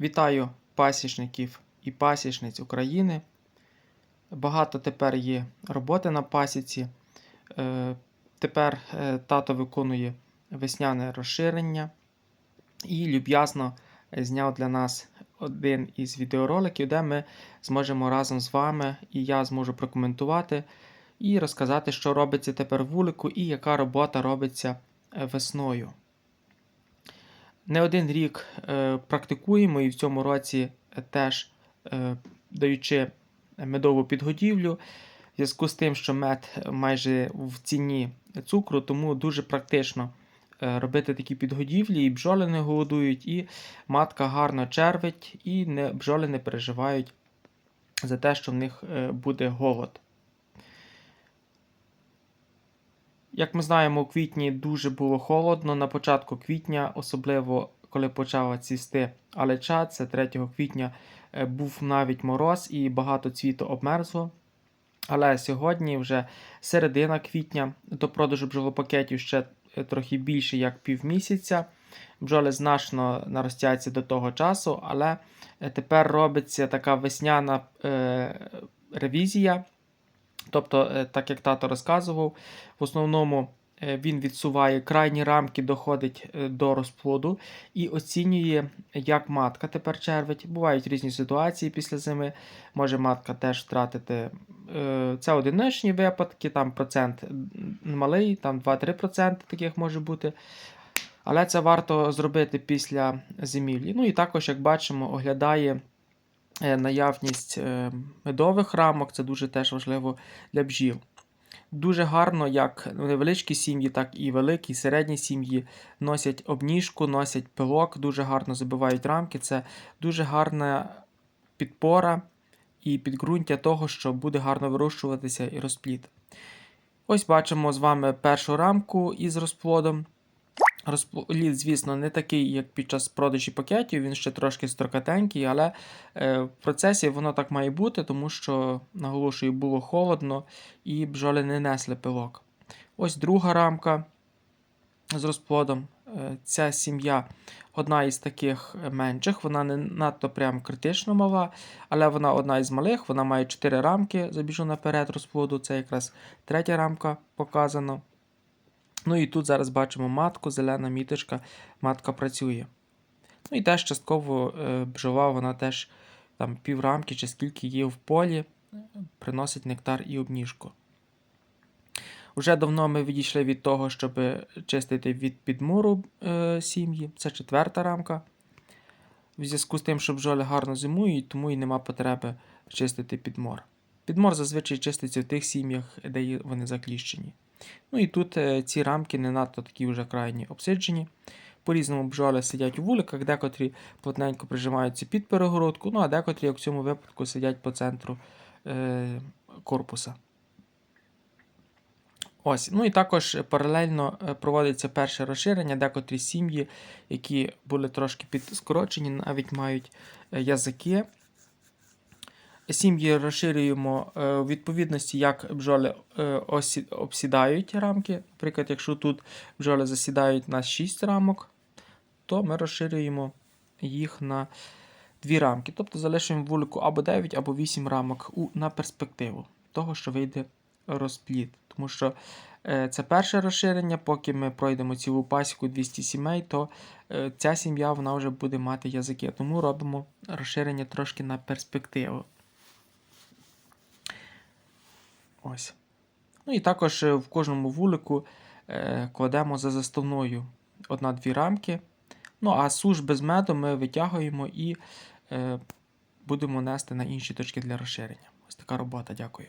Вітаю пасічників і пасічниць України. Багато тепер є роботи на пасіці. Е, Тепер е, тато виконує весняне розширення і люб'язно зняв для нас один із відеороликів, де ми зможемо разом з вами і я зможу прокоментувати і розказати, що робиться тепер вулику і яка робота робиться е, весною. Не один рік е, практикуємо і в цьому році е, теж е, даючи медову підгодівлю. В зв'язку з тим, що мед майже в ціні цукру, тому дуже практично робити такі підгодівлі, і бджоли не голодують, і матка гарно червить, і не, бджоли не переживають за те, що в них буде голод. Як ми знаємо, у квітні дуже було холодно. На початку квітня, особливо коли почала цвісти алеча, це 3 квітня е, був навіть мороз і багато цвіту обмерзло. Але сьогодні вже середина квітня до продажу бджолопакетів ще е, трохи більше як півмісяця. Бджоли значно наростяться до того часу, але е, тепер робиться така весняна е, ревізія. Тобто, е, так як тато розказував, в основному е, він відсуває крайні рамки, доходить е, до розплоду і оцінює, як матка тепер червить. Бувають різні ситуації після зими. Може матка теж втратити. Це одиничні випадки, там процент малий, там 2-3% таких може бути. Але це варто зробити після зимівлі. Ну і також, як бачимо, оглядає наявність е, медових рамок, це дуже теж важливо для бджіл. Дуже гарно, як невеличкі сім'ї, так і великі, середні сім'ї носять обніжку, носять пилок, дуже гарно забивають рамки. Це дуже гарна підпора і підґрунтя того, що буде гарно вирощуватися і розплід. Ось бачимо з вами першу рамку із розплодом. Розплід, звісно, не такий, як під час продажі пакетів, він ще трошки строкатенький, але е, в процесі воно так має бути, тому що, наголошую, було холодно і бджоли не несли пилок. Ось друга рамка з розплодом. Е, Ця сім'я одна із таких менших, вона не надто прям критично мала, але вона одна із малих, вона має 4 рамки, забіжу наперед розплоду, це якраз третя рамка показано. Ну і тут зараз бачимо матку, зелена міточка, матка працює. Ну і теж частково е, бджола, вона теж там піврамки чи скільки є в полі, приносить нектар і обніжку. Уже давно ми відійшли від того, щоб чистити від підмуру е, сім'ї. Це четверта рамка. В зв'язку з тим, що бджоли гарно зимують, тому і нема потреби чистити підмор. Підмор зазвичай чиститься в тих сім'ях, де вони закліщені. Ну і тут е, ці рамки не надто такі вже крайні обсиджені. По-різному бджоли сидять у вуликах, декотрі плотненько прижимаються під перегородку, ну а декотрі, як в цьому випадку, сидять по центру е, корпуса. Ось, ну і також паралельно е, проводиться перше розширення, декотрі сім'ї, які були трошки підскорочені, навіть мають е, язики. Сім'ї розширюємо е, у відповідності, як бджоли е, обсідають рамки. Наприклад, якщо тут бджоли засідають на 6 рамок, то ми розширюємо їх на 2 рамки. Тобто залишимо вулику або 9, або 8 рамок на перспективу того, що вийде розплід. Тому що е, це перше розширення, поки ми пройдемо цілу пасіку 200 сімей, то е, ця сім'я вона вже буде мати язики. Тому робимо розширення трошки на перспективу. Ось. Ну і також е, в кожному вулику е, кладемо за заставною одна-дві рамки. Ну, а суш без меду ми витягуємо і е, будемо нести на інші точки для розширення. Ось така робота, дякую.